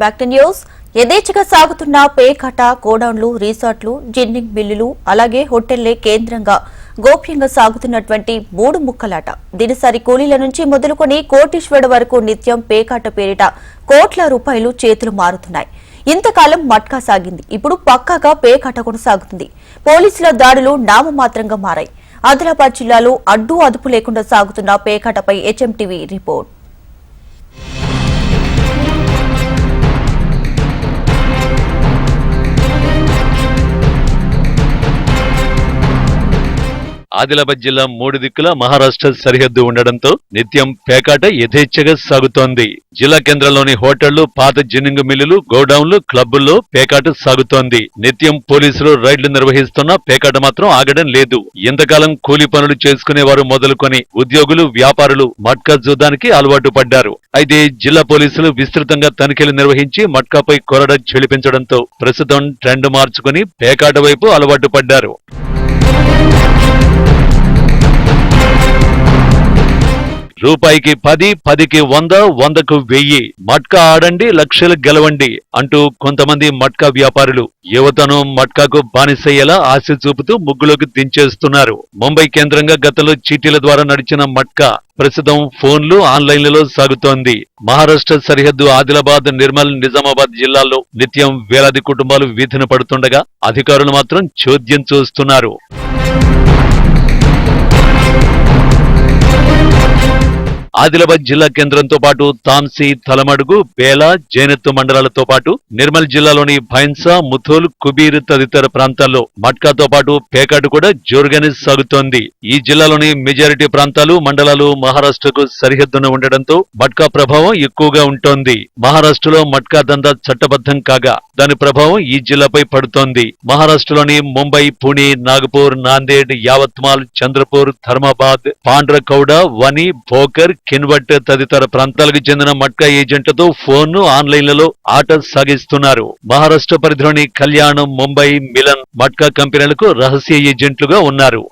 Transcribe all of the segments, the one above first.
Back to news. యథేచ్ఛగా సాగుతున్న పేకట గోడౌన్లు రిసార్ట్లు ginning మిల్లులు అలాగే హోటళ్ళే కేంద్రంగా గోప్యంగా సాగుతున్నటువంటి మూడు ముక్కలాట. దినసరి కూలీల నుంచి మొదలుకొని కోటీశ్వరుడు వరకు నిత్యం పేకాట పేరిట కోట్ల రూపాయలు చేతులు మారుతున్నాయి. ఇంతకాలం మట్కా సాగింది. ఇప్పుడు పక్కాగా పేకాట కొనసాగుతుంది. పోలీసుల దాడులు నామమాత్రంగా మారాయి. ఆదిలాబాద్ జిల్లాలో అడ్డు అదుపు లేకుండా సాగుతున్న పేకాటపై హెచ్ఎంటీవీ రిపోర్ట్. ఆదిలాబాద్ జిల్లా మూడు దిక్కుల మహారాష్ట్ర సరిహద్దు ఉండడంతో నిత్యం పేకాట యథేచ్ఛగా సాగుతోంది. జిల్లా కేంద్రంలోని హోటళ్ళు పాత జిన్నింగ్ మిల్లులు గోడౌన్లు క్లబ్బుల్లో పేకాట సాగుతోంది. నిత్యం పోలీసులు రైడ్లు నిర్వహిస్తున్న పేకాట మాత్రం ఆగడం లేదు. ఎంతకాలం కూలి పనులు చేసుకునేవారు మొదలుకొని ఉద్యోగులు వ్యాపారులు మట్కా జూదానికి అలవాటు పడ్డారు. అయితే జిల్లా పోలీసులు విస్తృతంగా తనిఖీలు నిర్వహించి మట్కాపై కొరడ చెలిపించడంతో ప్రస్తుతం ట్రెండ్ మార్చుకుని పేకాట వైపు అలవాటు పడ్డారు. రూపాయికి పది పదికి వంద వందకు వెయ్యి. మట్కా ఆడండి లక్షలు గెలవండి అంటూ కొంతమంది మట్కా వ్యాపారులు. యువతను మట్కాకు బానిసయ్యేలా ఆశ చూపుతూ ముగ్గులోకి దించేస్తున్నారు. ముంబై కేంద్రంగా గతంలో చీటీల ద్వారా నడిచిన మట్కా ప్రస్తుతం ఫోన్లు ఆన్లైన్లలో సాగుతోంది. మహారాష్ట్ర సరిహద్దు ఆదిలాబాద్ నిర్మల్ నిజామాబాద్ జిల్లాల్లో నిత్యం వేలాది కుటుంబాలు వీధిన పడుతుండగా అధికారులు మాత్రం చోద్యం చూస్తున్నారు. ఆదిలాబాద్ జిల్లా కేంద్రంతో పాటు తాంసీ తలమడుగు బేల జైనత్తు మండలాలతో పాటు నిర్మల్ జిల్లాలోని భైన్సా ముథోల్ కుబీర్ తదితర ప్రాంతాల్లో మట్కాతో పాటు పేకాటు కూడా జోరుగానే సాగుతోంది. ఈ జిల్లాలోని మెజారిటీ ప్రాంతాలు మండలాలు మహారాష్ట్రకు సరిహద్దున ఉండడంతో మట్కా ప్రభావం ఎక్కువగా ఉంటోంది. మహారాష్ట్రలో మట్కా దందా చట్టబద్ధం కాగా దాని ప్రభావం ఈ జిల్లాపై పడుతోంది. మహారాష్ట్రలోని ముంబై పుణె నాగపూర్ నాందేడ్ యావత్మాల్ చంద్రపూర్ ధర్మాబాద్ పాండ్రకౌడ వని భోకర్ కిన్వట్ తదితర ప్రాంతాలకు చెందిన మట్కా ఏజెంట్లతో ఫోన్ ఆన్లైన్లలో ఆట సాగిస్తున్నారు. మహారాష్ట్ర పరిధిలోని కళ్యాణ్ ముంబై మిలన్ మట్కా కంపెనీలకు రహస్య ఏజెంట్లుగా ఉన్నారు.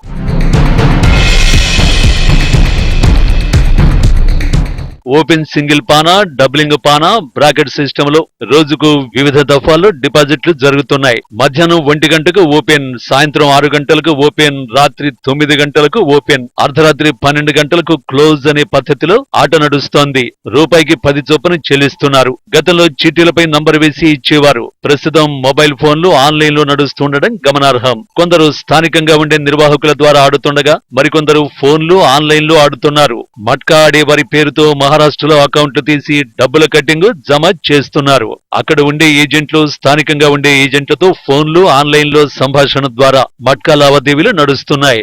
ఓపెన్ సింగిల్ పానా డబ్లింగ్ పానా బ్రాకెట్ సిస్టమ్లో రోజుకు వివిధ దఫాల్లో డిపాజిట్లు జరుగుతున్నాయి. మధ్యాహ్నం ఒంటి గంటకు ఓపెన్ సాయంత్రం ఆరు గంటలకు ఓపెన్ రాత్రి తొమ్మిది గంటలకు ఓపెన్ అర్ధరాత్రి పన్నెండు గంటలకు క్లోజ్ అనే పద్ధతిలో ఆట నడుస్తోంది. రూపాయికి పది చొప్పున చెల్లిస్తున్నారు. గతంలో చీటీలపై నంబర్ వేసి ఇచ్చేవారు. ప్రస్తుతం మొబైల్ ఫోన్లు ఆన్లైన్లో నడుస్తుండడం గమనార్హం. కొందరు స్థానికంగా ఉండే నిర్వాహకుల ద్వారా ఆడుతుండగా మరికొందరు ఫోన్లు ఆన్లైన్లో ఆడుతున్నారు. మట్కా ఆడే వారి పేరుతో మహా మహారాష్ట్రలో అకౌంట్లు తీసి డబ్బుల కట్టింగ్ జమ చేస్తున్నారు. అక్కడ ఉండే ఏజెంట్లు స్థానికంగా ఉండే ఏజెంట్లతో ఫోన్లు ఆన్లైన్లో సంభాషణ ద్వారా మట్కా లావాదేవీలు నడుస్తున్నాయి.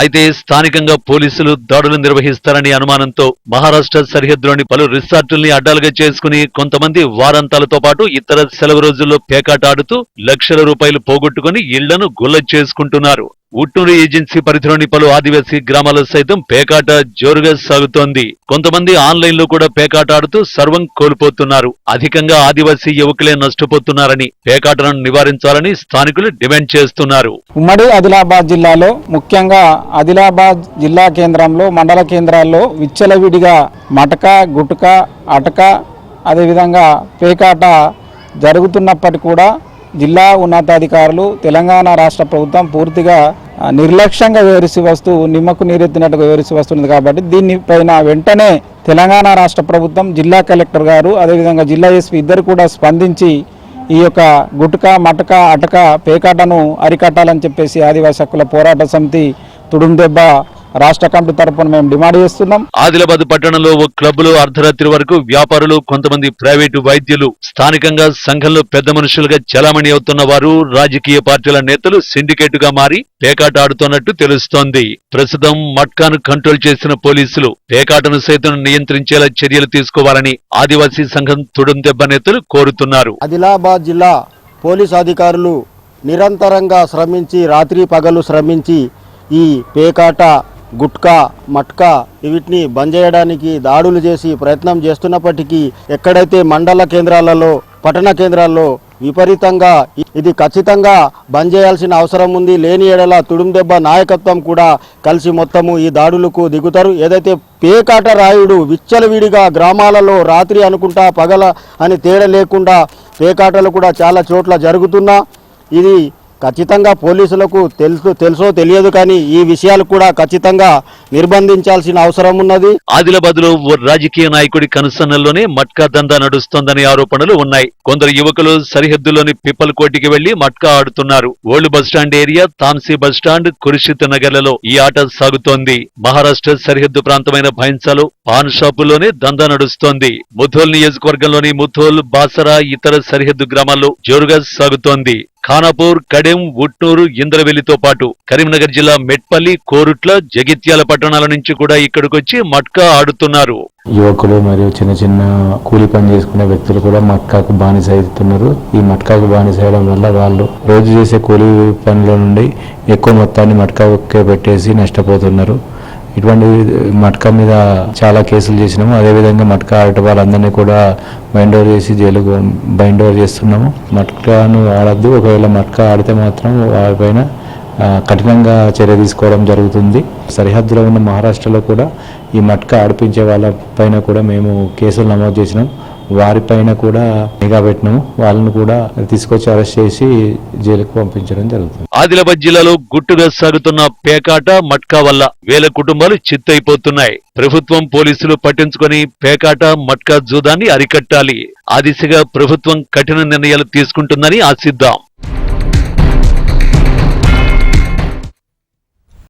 అయితే స్థానికంగా పోలీసులు దాడులు నిర్వహిస్తారని అనుమానంతో మహారాష్ట్ర సరిహద్దులోని పలు రిసార్టుల్ని అడ్డాలుగా చేసుకుని కొంతమంది వారాంతాలతో పాటు ఇతర సెలవు రోజుల్లో పేకాట ఆడుతూ లక్షల రూపాయలు పోగొట్టుకుని ఇళ్ళను గుల్ల చేసుకుంటున్నారు ఉట్టూరు ఏజెన్సీ పరిధిలోని పలు ఆదివాసీ గ్రామాల్లో సైతం పేకాట జోరుగా సాగుతోంది. కొంతమంది ఆన్లైన్లో కూడా పేకాట ఆడుతూ సర్వం కోల్పోతున్నారు. అధికంగా ఆదివాసీ యువకులే నష్టపోతున్నారని పేకాటను నివారించాలని స్థానికులు డిమాండ్ చేస్తున్నారు. ఉమ్మడి ఆదిలాబాద్ జిల్లాలో ముఖ్యంగా ఆదిలాబాద్ జిల్లా కేంద్రంలో మండల కేంద్రాల్లో విచ్చలవిడిగా మటక గుటక అటక అదేవిధంగా పేకాట జరుగుతున్నప్పటికీ కూడా జిల్లా ఉన్నతాధికారులు తెలంగాణ రాష్ట్ర ప్రభుత్వం పూర్తిగా నిర్లక్ష్యంగా వివరిసి వస్తూ నిమ్మకు నీరెత్తినట్టుగా వివరిసి వస్తున్నది కాబట్టి దీనిపైన వెంటనే తెలంగాణ రాష్ట్ర ప్రభుత్వం జిల్లా కలెక్టర్ గారు అదేవిధంగా జిల్లా ఎస్పీ ఇద్దరు కూడా స్పందించి ఈ యొక్క గుటక మటక అటక పేకాటను అరికట్టాలని చెప్పేసి ఆదివాసీ హక్కుల పోరాట సమితి తుడుందెబ్బ రాష్ట్ర కమిటీ తరపున మేము డిమాండ్ చేస్తున్నాం. ఆదిలాబాద్ పట్టణంలో ఓ క్లబ్లో అర్ధరాత్రి వరకు వ్యాపారులు కొంతమంది ప్రైవేటు వైద్యులు స్థానికంగా సంఘంలో పెద్ద మనుషులుగా చలామణి అవుతున్న వారు రాజకీయ పార్టీల నేతలు సిండికేట్గా మారి పేకాట ఆడుతున్నట్టు తెలుస్తోంది. ప్రస్తుతం మట్కాను కంట్రోల్ చేసిన పోలీసులు పేకాటను సైతం నియంత్రించేలా చర్యలు తీసుకోవాలని ఆదివాసీ సంఘం తుడుం దెబ్బ నేతలు కోరుతున్నారు. ఆదిలాబాద్ జిల్లా పోలీస్ అధికారులు నిరంతరంగా శ్రమించి రాత్రి పగలు శ్రమించి ఈ పేకాట గుట్కా మట్కా వీటిని బంద్ చేయడానికి దాడులు చేసి ప్రయత్నం చేస్తున్నప్పటికీ ఎక్కడైతే మండల కేంద్రాలలో పట్టణ కేంద్రాల్లో విపరీతంగా ఇది ఖచ్చితంగా బంద్ చేయాల్సిన అవసరం ఉంది. లేని ఏడల తుడుం దెబ్బ నాయకత్వం కూడా కలిసి మొత్తము ఈ దాడులకు దిగుతారు. ఏదైతే పేకాట రాయుడు విచ్చలవిడిగా గ్రామాలలో రాత్రి అనుకుంటా పగల అని తేడా లేకుండా పేకాటలు కూడా చాలా చోట్ల జరుగుతున్నా ఇది ఖచ్చితంగా పోలీసులకు తెలుసు తెలుసో తెలియదు కానీ ఈ విషయాలు కూడా ఖచ్చితంగా నిర్బంధించాల్సిన అవసరం ఉన్నది. ఆదిలాబాద్లో రాజకీయ నాయకుడి కనుసన్నల్లోనే మట్కా దందా నడుస్తోందనే ఆరోపణలు ఉన్నాయి. కొందరు యువకులు సరిహద్దులోని పిప్పల్ కోటికి వెళ్ళి మట్కా ఆడుతున్నారు. Old bus stand area Tamsi bus stand Khurshid నగర్లలో ఈ ఆట సాగుతోంది. మహారాష్ట్ర సరిహద్దు ప్రాంతమైన భైన్సాలో పాన్ షాపుల్లోనే దందా నడుస్తోంది. ముథోల్ నియోజకవర్గంలోని ముథోల్ బాసరా ఇతర సరిహద్దు గ్రామాల్లో జోరుగా సాగుతోంది. ఖానాపూర్ కడెం ఉట్నూరు ఇంద్రవెల్లితో పాటు కరీంనగర్ జిల్లా మెట్పల్లి కోరుట్ల జగిత్యాల పట్టణాల నుంచి కూడా ఇక్కడికొచ్చి మట్కా ఆడుతున్నారు. యువకులు మరియు చిన్న చిన్న కూలి పని చేసుకునే వ్యక్తులు కూడా మట్కాకు బానిస అవుతున్నారు ఈ మట్కాకు బానిస అయ్యడం వల్ల వాళ్ళు రోజు చేసే కూలి పనుల నుండి ఎక్కువ మొత్తాన్ని మట్కాకే పెట్టేసి నష్టపోతున్నారు. ఇటువంటి మట్కా మీద చాలా కేసులు చేసినాము. అదేవిధంగా మట్కా ఆడటం వాళ్ళందరినీ కూడా బైండోర్ చేసి జైలుకు బైండోర్ చేస్తున్నాము. మట్కాను ఆడద్దు. ఒకవేళ మట్కా ఆడితే మాత్రం వారిపైన కఠినంగా చర్య తీసుకోవడం జరుగుతుంది. సరిహద్దులో ఉన్న మహారాష్ట్రలో కూడా ఈ మట్కా ఆడిపించే వాళ్ళ పైన కూడా మేము కేసులు నమోదు చేసినాం. వారిపైన కూడా నిఘా పెట్టినాము వాళ్ళను కూడా తీసుకొచ్చి అరెస్ట్ చేసి జైలుకు పంపించడం జరుగుతుంది. ఆదిలాబాద్ జిల్లాలో గుట్టుగా సాగుతున్న పేకాట మట్కా వల్ల వేల కుటుంబాలు చిత్తైపోతున్నాయి. ప్రభుత్వం పోలీసులు పట్టించుకొని పేకాట మట్కా జూదాన్ని అరికట్టాలి. ఆ దిశగా ప్రభుత్వం కఠిన నిర్ణయాలు తీసుకుంటుందని ఆశిద్దాం.